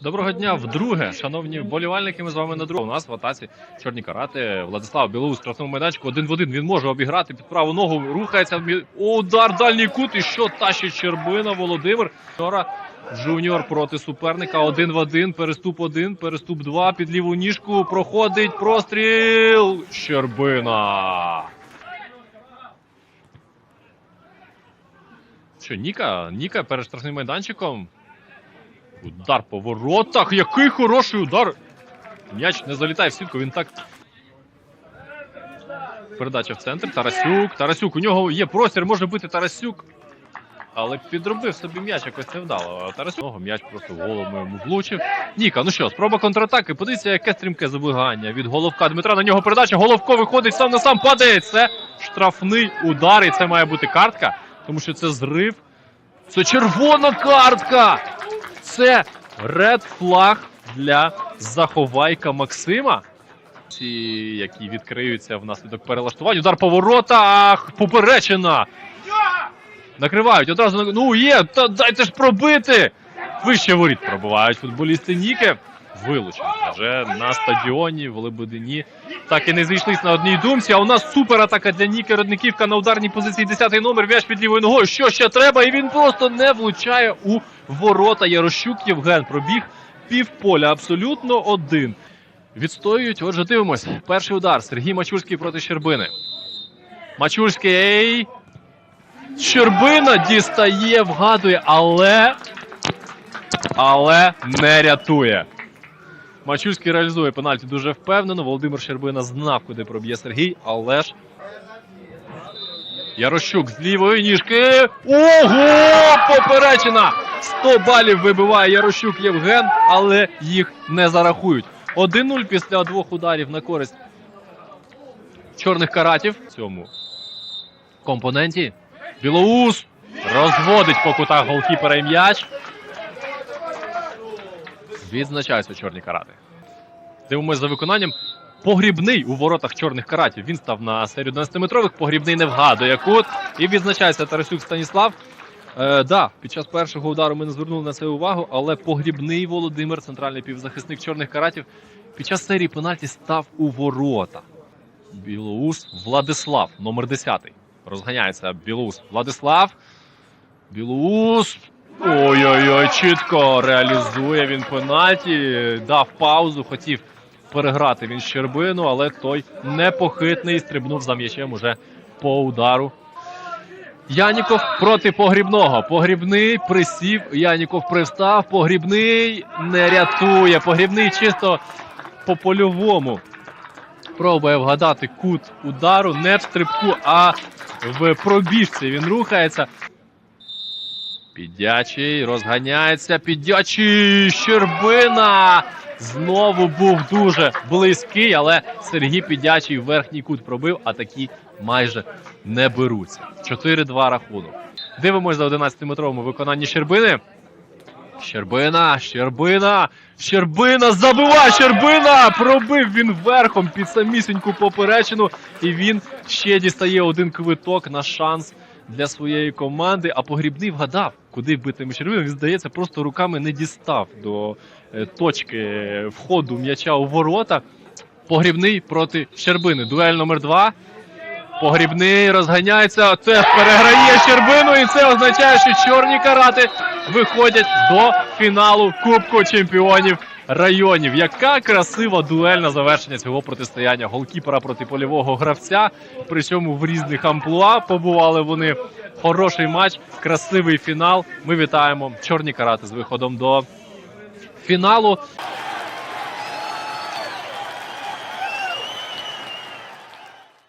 Доброго дня вдруге, шановні вболівальники. Ми з вами на другому. У нас в атаці чорні карати. Владислав Білоус в штрафному майданчику один в один. Він може обіграти під праву ногу. Рухається удар дальній кут. І що тащить Щербина Володимир. Вчора Жуніор проти суперника. Один в один. Переступ один, переступ два. Під ліву ніжку проходить простріл. Щербина. Що, Ніка? Ніка перед штрафним майданчиком. Удар по воротах. Який хороший удар. М'яч не залітає в сітку, він так. Передача в центр. Тарасюк. Тарасюк. У нього є простір, може бити Тарасюк. Але підробив собі м'яч якось невдало. Тарасюк м'яч просто в голову йому влучив. Ніка, ну що, спроба контратаки. Подивіться, яке стрімке забігання від головка Дмитра. На нього передача. Головко виходить сам на сам падає. Це штрафний удар, і це має бути картка, тому що це зрив. Це червона картка! Це ред флаг для заховайка Максима. Які відкриються внаслідок перелаштування. Удар по воротах! Поперечина! Накривають одразу. Ну є! Та дайте ж пробити! Вище воріт пробувають футболісти Ніки. Вилучені вже на стадіоні в Лебедині. Так і не зійшлись на одній думці. А у нас супер атака для Ніки Родниківка на ударній позиції 10 номер. М'яч під лівою ногою. Що ще треба? І він просто не влучає у ворота. Ярощук Євген пробіг півполя. Абсолютно один. Відстоюють. Отже, дивимось. Перший удар. Сергій Мачульський проти Щербини. Мачульський. Щербина дістає, вгадує, але. Але не рятує. Мачульський реалізує пенальті дуже впевнено. Володимир Щербина знав, куди проб'є Сергій, але ж. Ярощук з лівої ніжки. Ого! Поперечина! 100 балів вибиває Ярощук Євген, але їх не зарахують. 1-0 після двох ударів на користь чорних каратів в цьому компоненті. Білоус розводить по кутах голкіпера і м'яч. Відзначаються чорні карати. Дивимось за виконанням. Погрібний у воротах чорних каратів. Він став на серію 12-метрових. Погрібний не вгадує кут. І відзначається Тарасюк Станіслав. Е, да, під час першого удару ми не звернули на це увагу, але погрібний Володимир, центральний півзахисник чорних каратів, під час серії пенальті став у ворота. Білоус Владислав, номер 10. Розганяється Білоус Владислав. Білоус. Ой-ой-ой, чітко реалізує він пенальті. Дав паузу, хотів переграти він Щербину, але той непохитний стрибнув за м'ячем уже по удару. Яніков проти погрібного. Погрібний присів. Яніков привстав. Погрібний не рятує. Погрібний чисто по польовому. Пробує вгадати кут удару не в стрибку, а в пробіжці. Він рухається. Підячий розганяється. Підячий Щербина. Знову був дуже близький, але Сергій Підячий в верхній кут пробив, а такі майже не беруться. 4-2 рахунок. Дивимось за 11-метровому виконанні Щербини. Щербина, Щербина, Щербина забиває Щербина! Пробив він верхом під самісіньку поперечину. І він ще дістає один квиток на шанс для своєї команди. А погрібний вгадав, куди битиме Щербина. Він, здається, просто руками не дістав до е, точки входу м'яча у ворота. Погрібний проти Щербини. Дуель номер 2 Погрібний розганяється. Це переграє Щербину, і це означає, що чорні карати виходять до фіналу Кубку чемпіонів районів. Яка красива дуельна завершення цього протистояння голкіпера проти польового гравця. Причому в різних амплуа побували вони. Хороший матч, красивий фінал. Ми вітаємо чорні карати з виходом до фіналу.